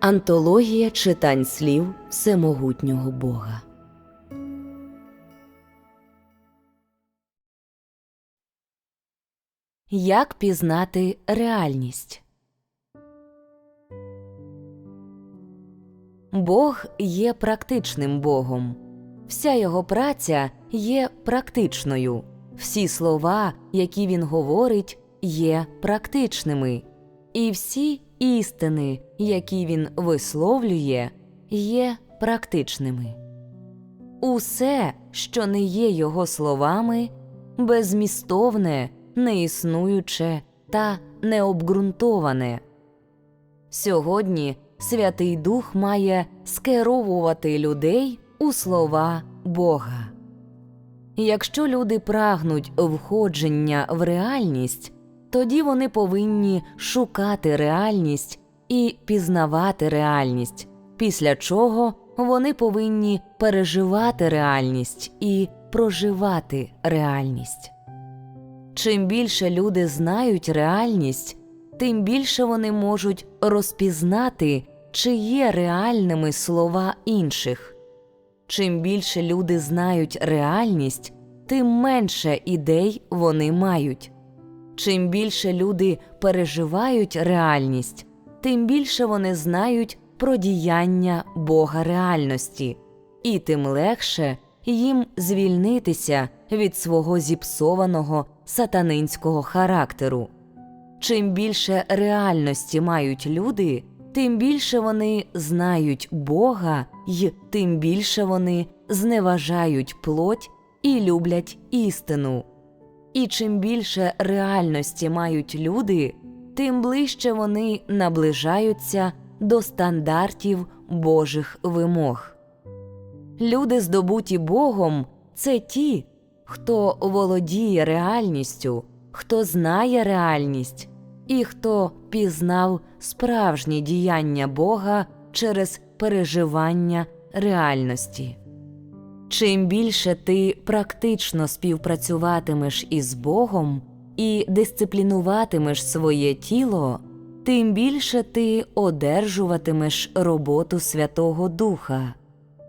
Антологія читань слів Всемогутнього Бога. Як пізнати реальність? Бог є практичним Богом. Вся його праця є практичною. Всі слова, які він говорить, є практичними. І всі істини, які він висловлює, є практичними. Усе, що не є його словами, безмістовне, неіснуюче та необґрунтоване. Сьогодні Святий Дух має скеровувати людей у слова Бога. Якщо люди прагнуть входження в реальність, тоді вони повинні шукати реальність і пізнавати реальність, після чого вони повинні переживати реальність і проживати реальність. Чим більше люди знають реальність, тим більше вони можуть розпізнати, чи є реальними слова інших. Чим більше люди знають реальність, тим менше ідей вони мають. Чим більше люди переживають реальність, тим більше вони знають про діяння Бога реальності, і тим легше їм звільнитися від свого зіпсованого сатанинського характеру. Чим більше реальності мають люди, тим більше вони знають Бога, й тим більше вони зневажають плоть і люблять істину. І чим більше реальності мають люди, тим ближче вони наближаються до стандартів Божих вимог. Люди, здобуті Богом, це ті, хто володіє реальністю, хто знає реальність і хто пізнав справжні діяння Бога через переживання реальності. Чим більше ти практично співпрацюватимеш із Богом і дисциплінуватимеш своє тіло, тим більше ти одержуватимеш роботу Святого Духа,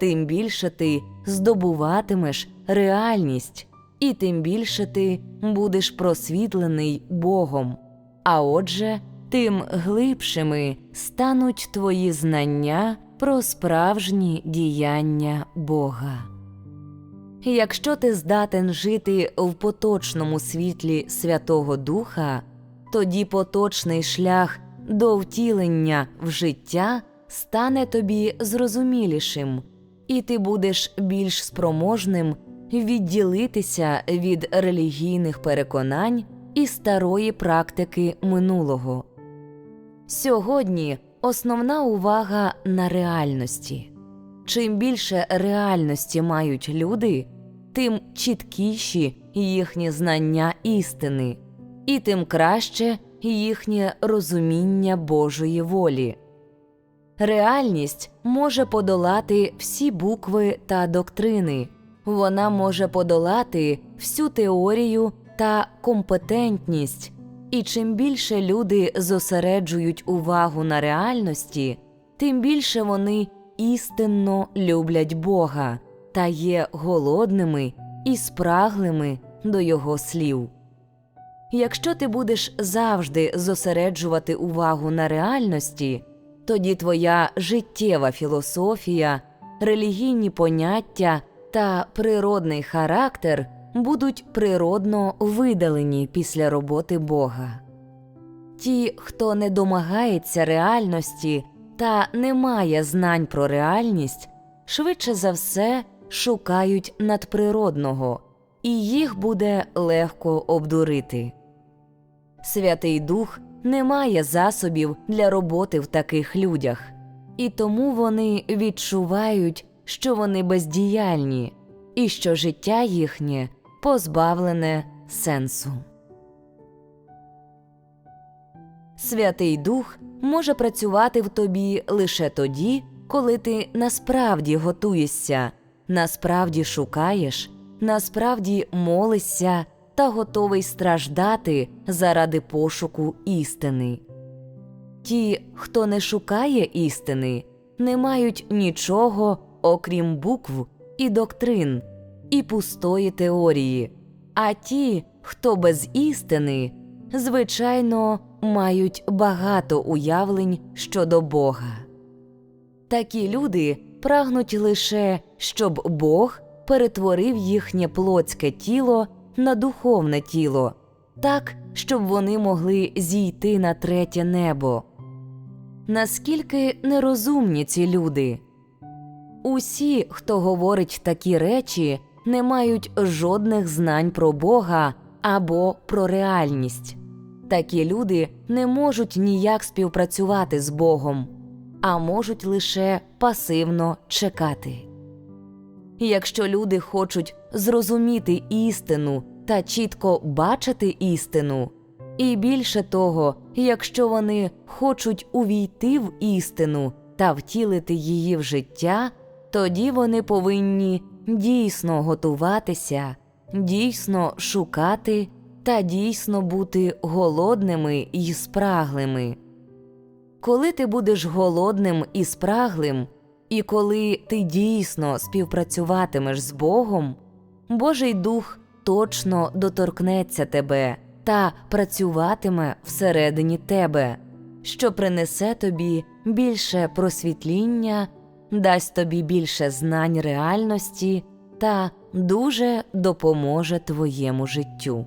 тим більше ти здобуватимеш реальність, і тим більше ти будеш просвітлений Богом. А отже, тим глибшими стануть твої знання про справжні діяння Бога. Якщо ти здатен жити в поточному світлі Святого Духа, тоді поточний шлях до втілення в життя стане тобі зрозумілішим, і ти будеш більш спроможним відділитися від релігійних переконань і старої практики минулого. Сьогодні основна увага на реальності. Чим більше реальності мають люди, тим чіткіші їхні знання істини, і тим краще їхнє розуміння Божої волі. Реальність може подолати всі букви та доктрини, вона може подолати всю теорію та компетентність, і чим більше люди зосереджують увагу на реальності, тим більше вони істинно люблять Бога та є голодними і спраглими до Його слів. Якщо ти будеш завжди зосереджувати увагу на реальності, тоді твоя життєва філософія, релігійні поняття та природний характер будуть природно видалені після роботи Бога. Ті, хто не домагається реальності та не має знань про реальність, швидше за все шукають надприродного, і їх буде легко обдурити. Святий Дух не має засобів для роботи в таких людях, і тому вони відчувають, що вони бездіяльні, і що життя їхнє позбавлене сенсу. Святий Дух може працювати в тобі лише тоді, коли ти насправді готуєшся, насправді шукаєш, насправді молишся та готовий страждати заради пошуку істини. Ті, хто не шукає істини, не мають нічого, окрім букв і доктрин, і пустої теорії. А ті, хто без істини, звичайно, мають багато уявлень щодо Бога. Такі люди прагнуть лише, щоб Бог перетворив їхнє плотське тіло на духовне тіло, так, щоб вони могли зійти на третє небо. Наскільки нерозумні ці люди? Усі, хто говорить такі речі, не мають жодних знань про Бога або про реальність. Такі люди не можуть ніяк співпрацювати з Богом, а можуть лише пасивно чекати. Якщо люди хочуть зрозуміти істину та чітко бачити істину, і більше того, якщо вони хочуть увійти в істину та втілити її в життя, тоді вони повинні дійсно готуватися, дійсно шукати та дійсно бути голодними і спраглими. Коли ти будеш голодним і спраглим, і коли ти дійсно співпрацюватимеш з Богом, Божий Дух точно доторкнеться тебе та працюватиме всередині тебе, що принесе тобі більше просвітління, дасть тобі більше знань реальності та дуже допоможе твоєму життю.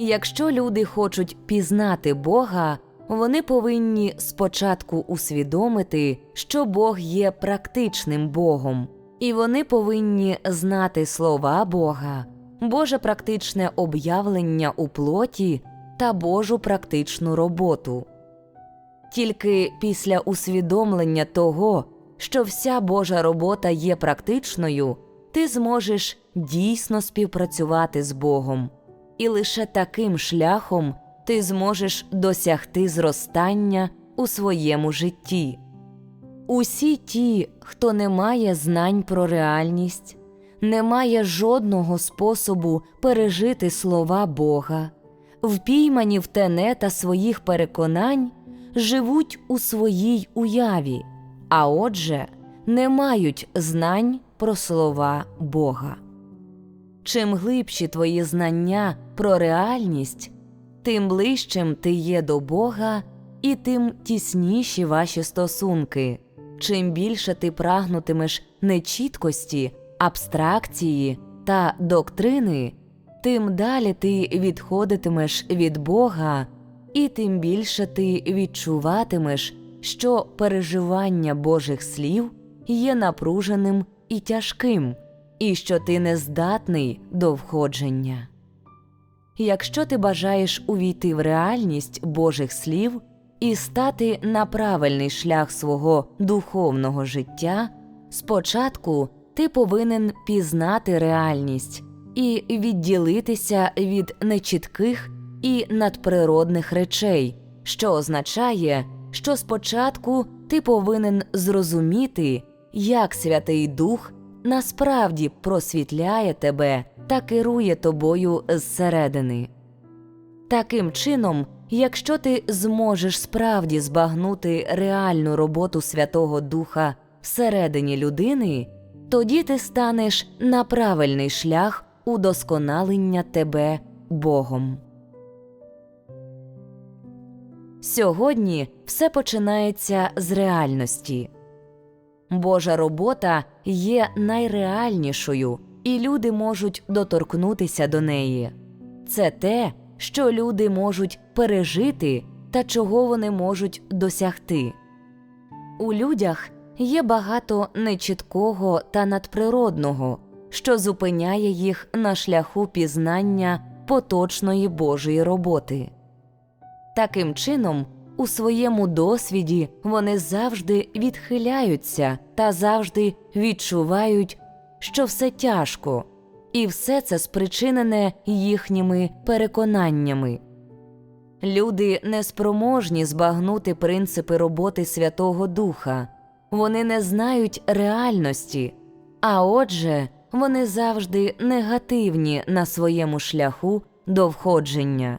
Якщо люди хочуть пізнати Бога, вони повинні спочатку усвідомити, що Бог є практичним Богом, і вони повинні знати слова Бога, Боже практичне об'явлення у плоті та Божу практичну роботу. Тільки після усвідомлення того, що вся Божа робота є практичною, ти зможеш дійсно співпрацювати з Богом, і лише таким шляхом ти зможеш досягти зростання у своєму житті. Усі ті, хто не має знань про реальність, не має жодного способу пережити слова Бога, впіймані в тенета своїх переконань, живуть у своїй уяві, а отже, не мають знань про слова Бога. Чим глибші твої знання про реальність, тим ближчим ти є до Бога, і тим тісніші ваші стосунки. Чим більше ти прагнутимеш нечіткості, абстракції та доктрини, тим далі ти відходитимеш від Бога, і тим більше ти відчуватимеш, що переживання Божих слів є напруженим і тяжким, і що ти не здатний до входження. Якщо ти бажаєш увійти в реальність Божих слів і стати на правильний шлях свого духовного життя, спочатку ти повинен пізнати реальність і відділитися від нечітких і надприродних речей, що означає, що спочатку ти повинен зрозуміти, як Святий Дух насправді просвітляє тебе та керує тобою зсередини. Таким чином, якщо ти зможеш справді збагнути реальну роботу Святого Духа всередині людини, тоді ти станеш на правильний шлях удосконалення тебе Богом. Сьогодні все починається з реальності. Божа робота є найреальнішою, і люди можуть доторкнутися до неї. Це те, що люди можуть пережити та чого вони можуть досягти. У людях є багато нечіткого та надприродного, що зупиняє їх на шляху пізнання поточної Божої роботи. Таким чином, у своєму досвіді вони завжди відхиляються та завжди відчувають, що все тяжко, і все це спричинене їхніми переконаннями. Люди неспроможні збагнути принципи роботи Святого Духа, вони не знають реальності, а отже, вони завжди негативні на своєму шляху до входження.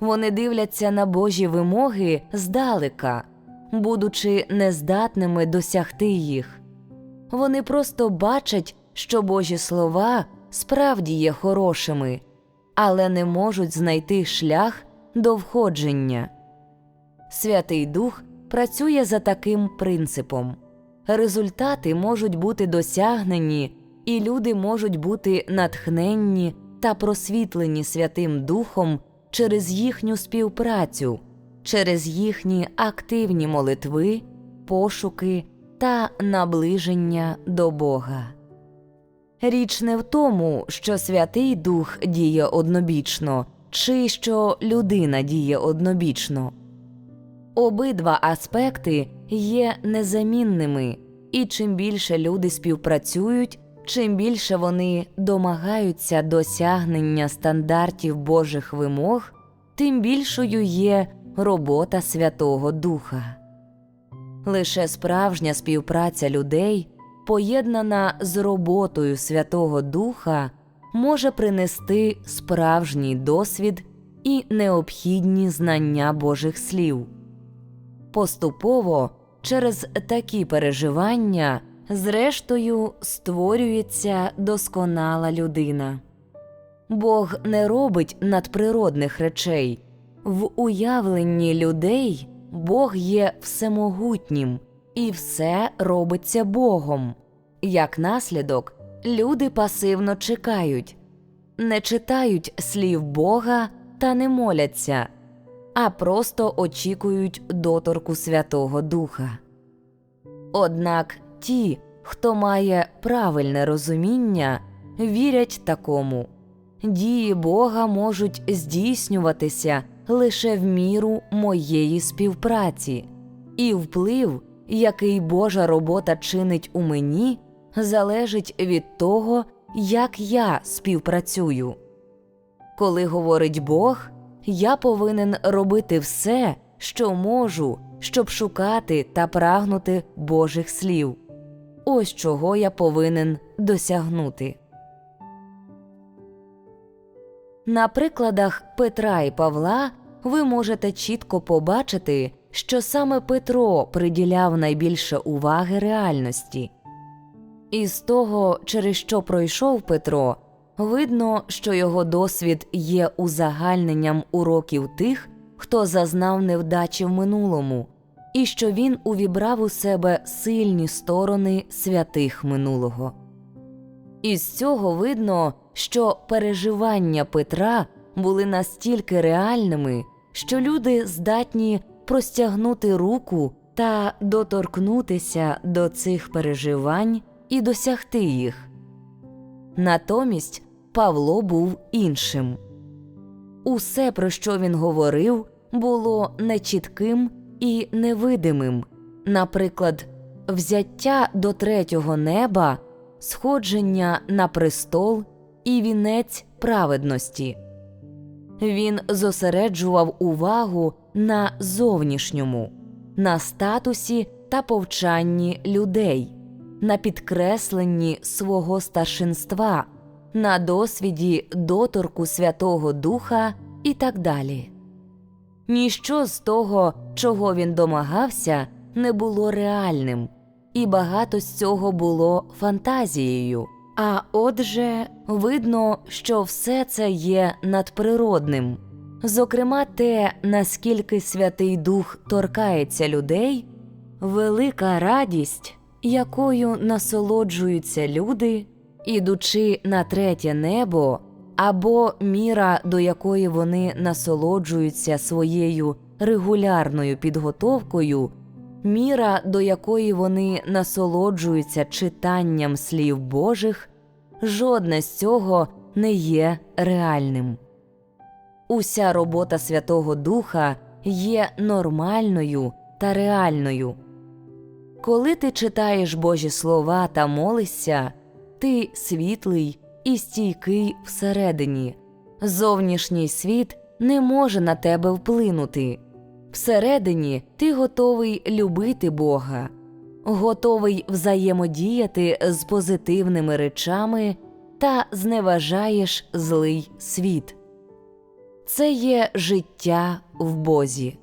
Вони дивляться на Божі вимоги здалека, будучи нездатними досягти їх. Вони просто бачать, що Божі слова справді є хорошими, але не можуть знайти шлях до входження. Святий Дух працює за таким принципом. Результати можуть бути досягнені, і люди можуть бути натхненні та просвітлені Святим Духом через їхню співпрацю, через їхні активні молитви, пошуки та наближення до Бога. Річ не в тому, що Святий Дух діє однобічно, чи що людина діє однобічно. Обидва аспекти є незамінними, і чим більше люди співпрацюють, чим більше вони домагаються досягнення стандартів Божих вимог, тим більшою є робота Святого Духа. Лише справжня співпраця людей, поєднана з роботою Святого Духа, може принести справжній досвід і необхідні знання Божих слів. Поступово через такі переживання, зрештою, створюється досконала людина. Бог не робить надприродних речей. В уявленні людей Бог є всемогутнім, і все робиться Богом. Як наслідок, люди пасивно чекають, не читають слів Бога та не моляться, а просто очікують доторку Святого Духа. Однак ті, хто має правильне розуміння, вірять такому дії Бога можуть здійснюватися лише в міру моєї співпраці, і вплив, який Божа робота чинить у мені, залежить від того, як я співпрацюю. Коли говорить Бог, я повинен робити все, що можу, щоб шукати та прагнути Божих слів. Ось чого я повинен досягнути. На прикладах Петра і Павла ви можете чітко побачити, що саме Петро приділяв найбільше уваги реальності. Із того, через що пройшов Петро, видно, що його досвід є узагальненням уроків тих, хто зазнав невдачі в минулому, і що він увібрав у себе сильні сторони святих минулого. Із цього видно, що переживання Петра були настільки реальними, що люди здатні простягнути руку та доторкнутися до цих переживань і досягти їх. Натомість Павло був іншим. Усе, про що він говорив, було нечітким і невидимим, наприклад, взяття до третього неба, сходження на престол і вінець праведності. Він зосереджував увагу на зовнішньому, на статусі та повчанні людей, на підкресленні свого старшинства, на досвіді доторку Святого Духа і так далі. Ніщо з того, чого він домагався, не було реальним, і багато з цього було фантазією. А отже, видно, що все це є надприродним. Зокрема, те, наскільки Святий Дух торкається людей, велика радість, якою насолоджуються люди, ідучи на третє небо, або міра, до якої вони насолоджуються своєю регулярною підготовкою, міра, до якої вони насолоджуються читанням слів Божих, жодне з цього не є реальним. Уся робота Святого Духа є нормальною та реальною. Коли ти читаєш Божі слова та молишся, ти світлий і стійкий всередині. Зовнішній світ не може на тебе вплинути. Всередині ти готовий любити Бога, готовий взаємодіяти з позитивними речами та зневажаєш злий світ. це є життя в Бозі.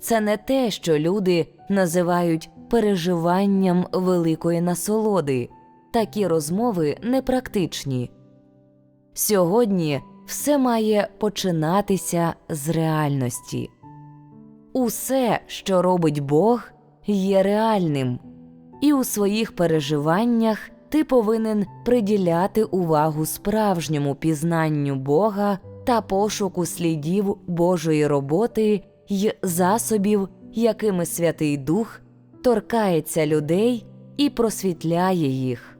Це не те, що люди називають переживанням великої насолоди. Такі розмови непрактичні. Сьогодні все має починатися з реальності. Усе, що робить Бог, є реальним, і у своїх переживаннях ти повинен приділяти увагу справжньому пізнанню Бога та пошуку слідів Божої роботи й засобів, якими Святий Дух торкається людей і просвітляє їх.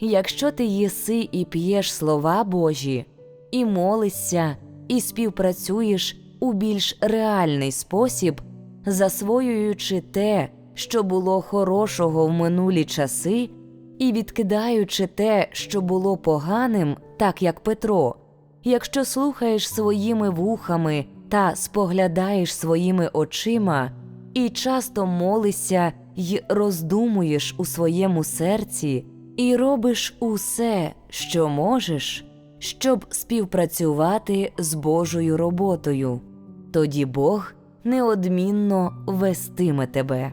Якщо ти їси і п'єш слова Божі, і молишся, і співпрацюєш у більш реальний спосіб, засвоюючи те, що було хорошого в минулі часи, і відкидаючи те, що було поганим, так як Петро, якщо слухаєш своїми вухами та споглядаєш своїми очима, і часто молишся й роздумуєш у своєму серці, і робиш усе, що можеш, щоб співпрацювати з Божою роботою, тоді Бог неодмінно вестиме тебе.